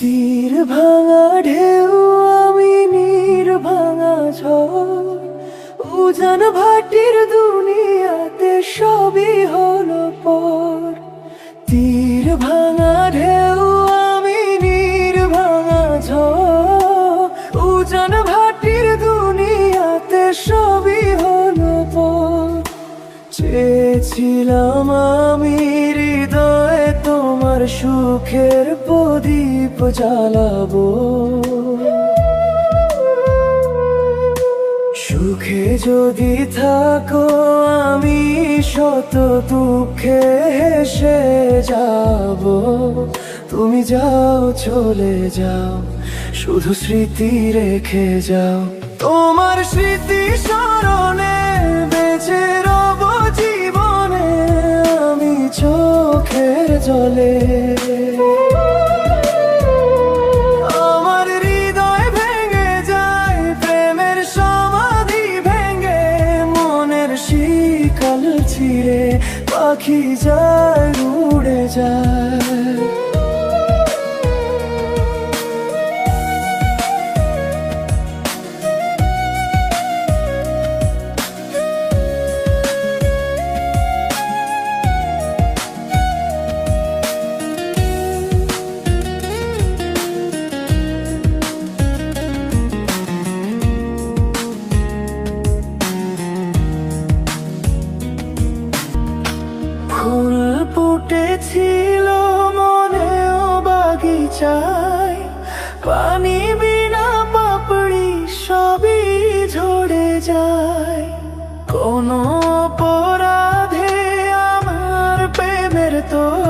তীর ভাঙা ঢেউ, আমি নীর ভাঙা ঝড়। উজান ভাটির দুনিয়াতে সবই হলো পর। তীর ভাঙা ঢেউ, আমি নীর ভাঙা ঝড়। উজান ভাটির দুনিয়াতে সবই হলো পর। চেয়েছিলাম আমি তোমার সুখের প্রদীপ জ্বালাবো। সুখে যদি থাকো, আমি শত দুঃখে হেসে যাব। তুমি যাও, চলে যাও, শুধু স্মৃতি রেখে যাও। তোমার স্মৃতি স্মরণে জলে আমার হৃদয় ভেঙে যায় প্রেমের ভেঙে মনের পাখি যায় উড়ে যায়। ফুল ফুটেছিল মনেও বাগিচায়। পানি বিনা পাপড়ি সবই ঝরে যায়। কোনো অপরাধে আমার প্রেমের তরি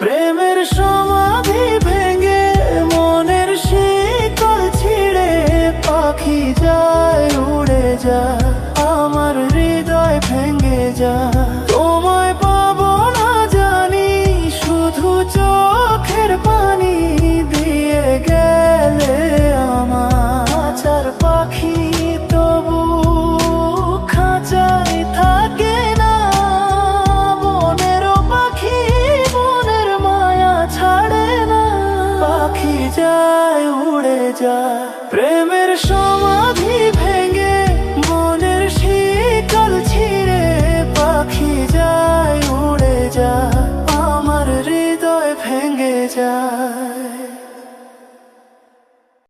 প্রেমের সমাধি ভেঙে মনের শিকল ছিঁড়ে পাখি যায় উড়ে যায়। উড়ে যায়। প্রেমের সঙ্গে